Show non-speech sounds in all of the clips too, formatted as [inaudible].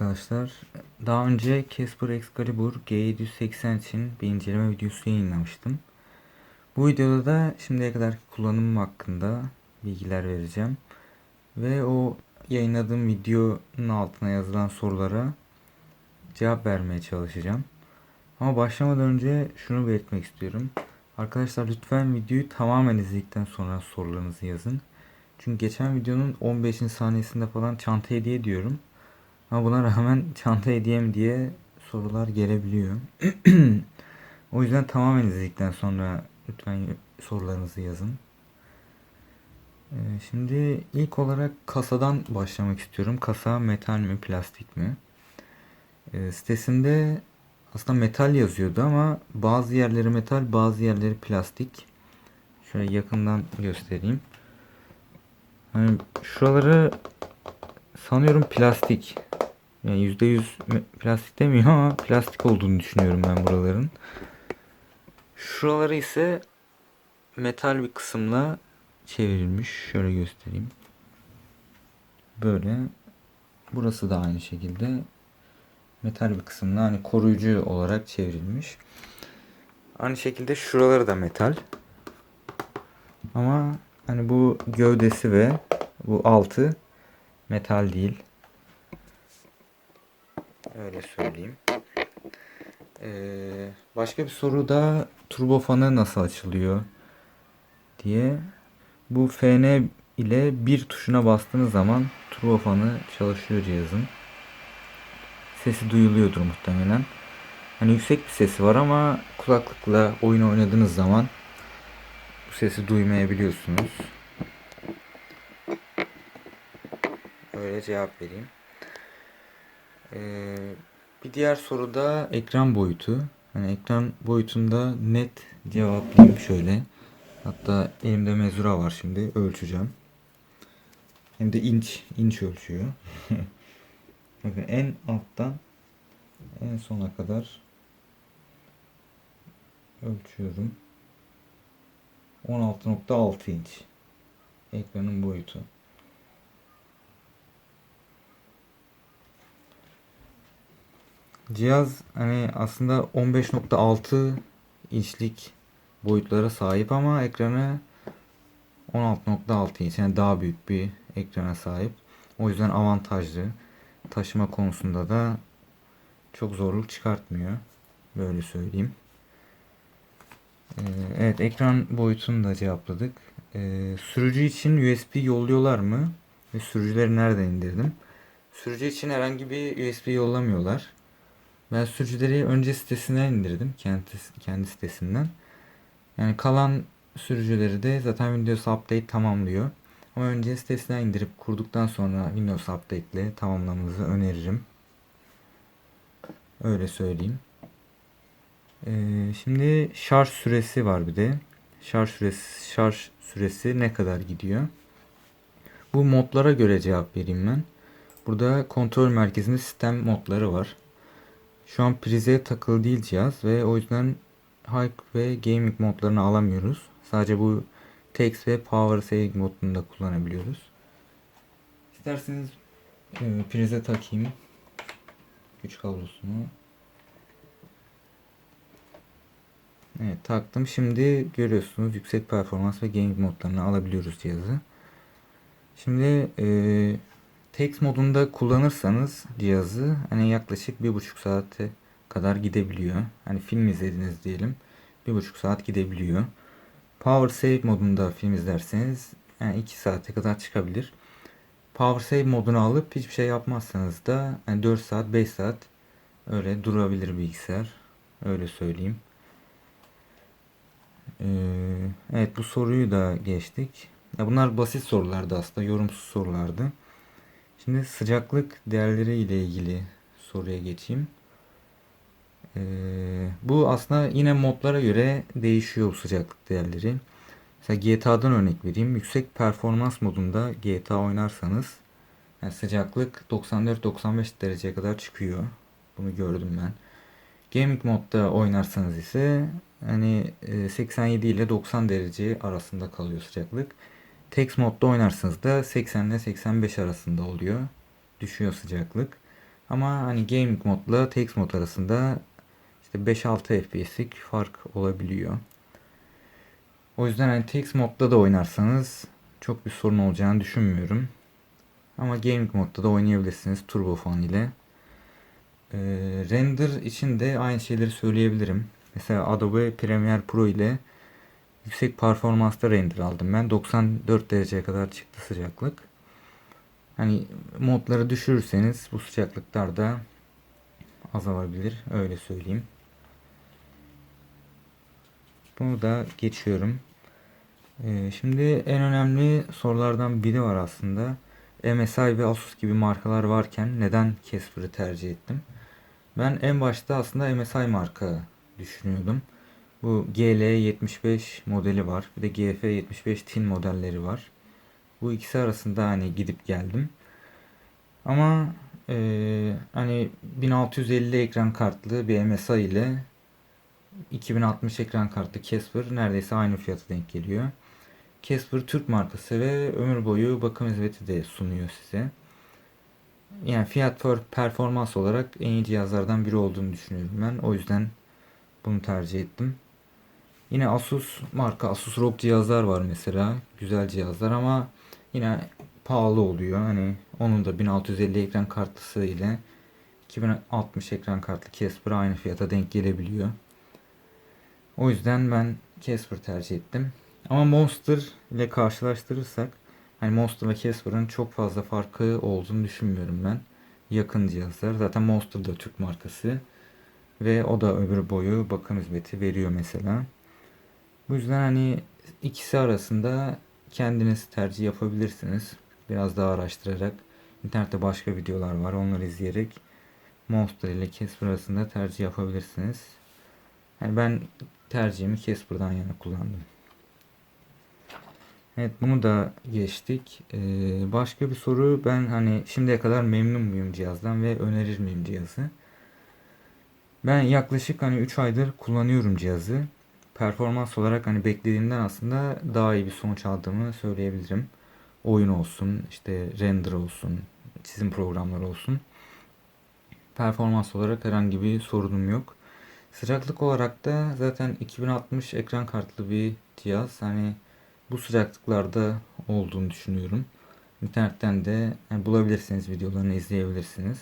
Arkadaşlar. Daha önce Casper Excalibur G780 için bir inceleme videosu yayınlamıştım. Bu videoda da şimdiye kadar kullanımım hakkında bilgiler vereceğim. Ve o yayınladığım videonun altına yazılan sorulara cevap vermeye çalışacağım. Ama başlamadan önce şunu belirtmek istiyorum. Arkadaşlar lütfen videoyu tamamen izledikten sonra sorularınızı yazın. Çünkü geçen videonun 15. saniyesinde falan çanta hediye diyorum. Ama buna rağmen çanta hediyem diye sorular gelebiliyor. [clears throat] o yüzden tamamen izledikten sonra lütfen sorularınızı yazın. Ee, Şimdi ilk olarak kasadan başlamak istiyorum. Kasa metal mi plastik mi? Ee, Sitesinde aslında metal yazıyordu ama bazı yerleri metal bazı yerleri plastik. Şöyle yakından göstereyim. Hani şuraları sanıyorum plastik. Yani %100 me- plastik demiyor ama plastik olduğunu düşünüyorum ben buraların. Şuraları ise metal bir kısımla çevrilmiş. Şöyle göstereyim. Böyle. Burası da aynı şekilde metal bir kısımla hani koruyucu olarak çevrilmiş. Aynı şekilde şuraları da metal. Ama hani bu gövdesi ve bu altı metal değil. Öyle söyleyeyim. Ee, başka bir soru da turbofanı nasıl açılıyor diye. Bu FN ile bir tuşuna bastığınız zaman turbofanı çalışıyor cihazın. Sesi duyuluyordur muhtemelen. Hani yüksek bir sesi var ama kulaklıkla oyun oynadığınız zaman bu sesi duymayabiliyorsunuz. Öyle cevap vereyim. Ee, bir diğer soru da ekran boyutu. Hani ekran boyutunda net cevaplayayım şöyle. Hatta elimde mezura var şimdi ölçeceğim. Hem de inç inç ölçüyor. [laughs] Bakın en alttan en sona kadar ölçüyorum. 16.6 inç ekranın boyutu. Cihaz hani aslında 15.6 inçlik boyutlara sahip ama ekranı 16.6 inç yani daha büyük bir ekrana sahip. O yüzden avantajlı. Taşıma konusunda da çok zorluk çıkartmıyor. Böyle söyleyeyim. Ee, evet ekran boyutunu da cevapladık. Ee, sürücü için USB yolluyorlar mı? Ve sürücüleri nereden indirdim? Sürücü için herhangi bir USB yollamıyorlar. Ben sürücüleri önce sitesinden indirdim. Kendi, kendi sitesinden. Yani kalan sürücüleri de zaten Windows Update tamamlıyor. Ama önce sitesinden indirip kurduktan sonra Windows Update ile tamamlamanızı öneririm. Öyle söyleyeyim. Ee, şimdi şarj süresi var bir de. Şarj süresi, şarj süresi ne kadar gidiyor? Bu modlara göre cevap vereyim ben. Burada kontrol merkezinde sistem modları var. Şu an prize takılı değil cihaz ve o yüzden high ve gaming modlarını alamıyoruz. Sadece bu text ve power saving modunu da kullanabiliyoruz. İsterseniz e, prize takayım. Güç kablosunu. Evet taktım. Şimdi görüyorsunuz yüksek performans ve gaming modlarını alabiliyoruz cihazı. Şimdi e, text modunda kullanırsanız cihazı hani yaklaşık bir buçuk saate kadar gidebiliyor. Hani film izlediniz diyelim. Bir buçuk saat gidebiliyor. Power Save modunda film izlerseniz yani 2 saate kadar çıkabilir. Power Save modunu alıp hiçbir şey yapmazsanız da yani 4 saat 5 saat öyle durabilir bilgisayar. Öyle söyleyeyim. Ee, evet bu soruyu da geçtik. Ya bunlar basit sorulardı aslında yorumsuz sorulardı. Şimdi sıcaklık değerleri ile ilgili soruya geçeyim. Ee, bu aslında yine modlara göre değişiyor bu sıcaklık değerleri. Mesela GTA'dan örnek vereyim. Yüksek performans modunda GTA oynarsanız yani sıcaklık 94-95 dereceye kadar çıkıyor. Bunu gördüm ben. Gaming modda oynarsanız ise hani e, 87 ile 90 derece arasında kalıyor sıcaklık. Text modda oynarsanız da 80 ile 85 arasında oluyor. Düşüyor sıcaklık. Ama hani gaming modla text mod arasında işte 5-6 FPS'lik fark olabiliyor. O yüzden hani text modda da oynarsanız çok bir sorun olacağını düşünmüyorum. Ama gaming modda da oynayabilirsiniz turbofan ile. Ee, render için de aynı şeyleri söyleyebilirim. Mesela Adobe Premiere Pro ile yüksek performansta render aldım ben. 94 dereceye kadar çıktı sıcaklık. Hani modları düşürürseniz bu sıcaklıklar da azalabilir. Öyle söyleyeyim. Bunu da geçiyorum. Ee, şimdi en önemli sorulardan biri var aslında. MSI ve Asus gibi markalar varken neden Casper'ı tercih ettim? Ben en başta aslında MSI marka düşünüyordum. Bu GL75 modeli var. Bir de GF75 Tin modelleri var. Bu ikisi arasında hani gidip geldim. Ama e, hani 1650 ekran kartlı bir MSI ile 2060 ekran kartlı Casper neredeyse aynı fiyata denk geliyor. Casper Türk markası ve ömür boyu bakım hizmeti de sunuyor size. Yani fiyat performans olarak en iyi cihazlardan biri olduğunu düşünüyorum ben. O yüzden bunu tercih ettim. Yine Asus marka Asus ROG cihazlar var mesela. Güzel cihazlar ama yine pahalı oluyor. Hani onun da 1650 ekran kartlısı ile 2060 ekran kartlı Casper aynı fiyata denk gelebiliyor. O yüzden ben Casper tercih ettim. Ama Monster ile karşılaştırırsak hani Monster ve Casper'ın çok fazla farkı olduğunu düşünmüyorum ben. Yakın cihazlar. Zaten Monster da Türk markası. Ve o da öbür boyu bakım hizmeti veriyor mesela. Bu yüzden hani ikisi arasında kendiniz tercih yapabilirsiniz. Biraz daha araştırarak. İnternette başka videolar var. Onları izleyerek Monster ile Casper arasında tercih yapabilirsiniz. Yani ben tercihimi Casper'dan yana kullandım. Evet bunu da geçtik. Ee, başka bir soru ben hani şimdiye kadar memnun muyum cihazdan ve önerir miyim cihazı? Ben yaklaşık hani 3 aydır kullanıyorum cihazı. Performans olarak hani beklediğimden aslında daha iyi bir sonuç aldığımı söyleyebilirim. Oyun olsun, işte render olsun, çizim programları olsun. Performans olarak herhangi bir sorunum yok. Sıcaklık olarak da zaten 2060 ekran kartlı bir cihaz. Hani bu sıcaklıklarda olduğunu düşünüyorum. İnternetten de yani bulabilirsiniz videolarını izleyebilirsiniz.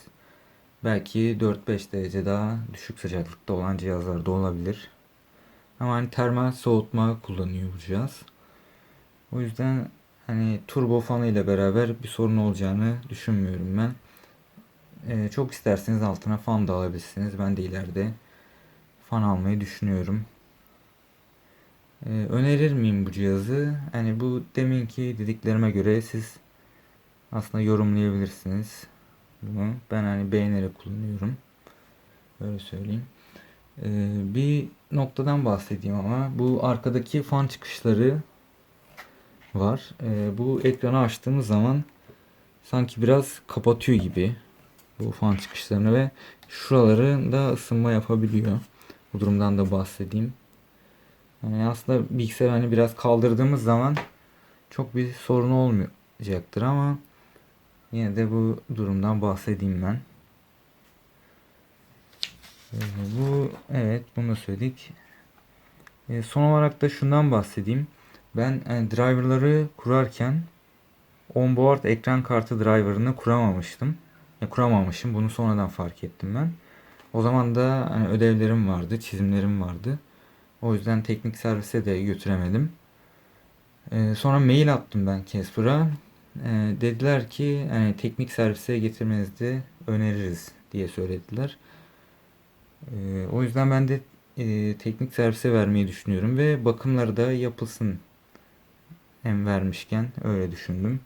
Belki 4-5 derece daha düşük sıcaklıkta olan cihazlar da olabilir. Ama hani termal soğutma kullanıyor bu cihaz. O yüzden hani turbo fanı ile beraber bir sorun olacağını düşünmüyorum ben. Ee, çok isterseniz altına fan da alabilirsiniz. Ben de ileride fan almayı düşünüyorum. Ee, önerir miyim bu cihazı? Hani bu deminki dediklerime göre siz aslında yorumlayabilirsiniz bunu. Ben hani beğenerek kullanıyorum. Böyle söyleyeyim. Ee, bir noktadan bahsedeyim ama bu arkadaki fan çıkışları var. Ee, bu ekranı açtığımız zaman sanki biraz kapatıyor gibi bu fan çıkışlarını ve şuraları da ısınma yapabiliyor. Bu durumdan da bahsedeyim. Yani aslında bilgisayarı hani biraz kaldırdığımız zaman çok bir sorun olmayacaktır ama yine de bu durumdan bahsedeyim ben. Ee, bu evet bunu söyledik. Ee, son olarak da şundan bahsedeyim. Ben yani driverları kurarken onboard ekran kartı driverını kuramamıştım. Ya, kuramamışım. Bunu sonradan fark ettim ben. O zaman da hani ödevlerim vardı, çizimlerim vardı. O yüzden teknik servise de götüremedim. Ee, sonra mail attım ben Casper'a. Ee, dediler ki hani teknik servise getirmenizi öneririz diye söylediler. Ee, o yüzden ben de e, teknik servise vermeyi düşünüyorum ve bakımları da yapılsın hem vermişken öyle düşündüm.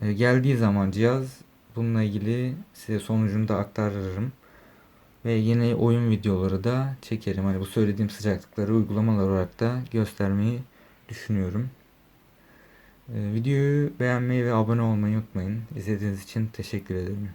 Ee, geldiği zaman cihaz bununla ilgili size sonucunu da aktarırım. Ve yeni oyun videoları da çekerim. Hani bu söylediğim sıcaklıkları uygulamalar olarak da göstermeyi düşünüyorum. Ee, videoyu beğenmeyi ve abone olmayı unutmayın. İzlediğiniz için teşekkür ederim.